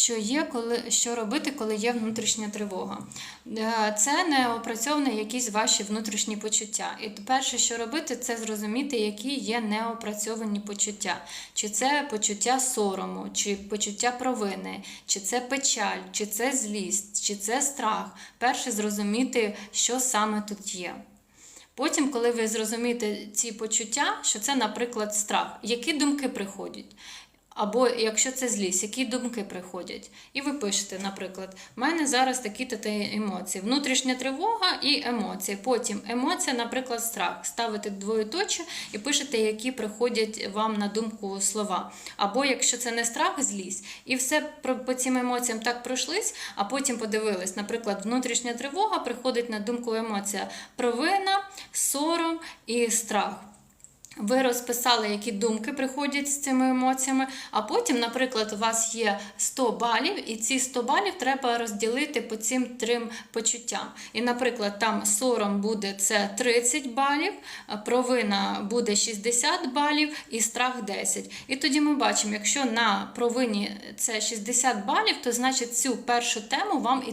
що є, коли що робити, коли є внутрішня тривога. Е, Це не опрацьовано якісь ваші внутрішні почуття. І перше, що робити, це зрозуміти, які є неопрацьовані почуття. Чи це почуття сорому, чи почуття провини, чи це печаль, чи це злість, чи це страх. Перше зрозуміти, що саме тут є. Потім, коли ви зрозумієте ці почуття, що це, наприклад, страх, які думки приходять? Або якщо це злість, які думки приходять? І ви пишете, наприклад, в мене зараз такі-то та емоції. Внутрішня тривога і емоції. Потім емоція, наприклад, страх. Ставите двоєточе і пишете, які приходять вам на думку слова. Або якщо це не страх, злість. І все по цим емоціям так пройшлись, а потім подивились, наприклад, внутрішня тривога приходить на думку емоція провина, сором і страх. Ви розписали, які думки приходять з цими емоціями, а потім, наприклад, у вас є 100 балів, і ці 100 балів треба розділити по цим трим почуттям. І, наприклад, там сором буде це 30 балів, провина буде 60 балів і страх 10. І тоді ми бачимо, якщо на провині це 60 балів, то значить цю першу тему вам і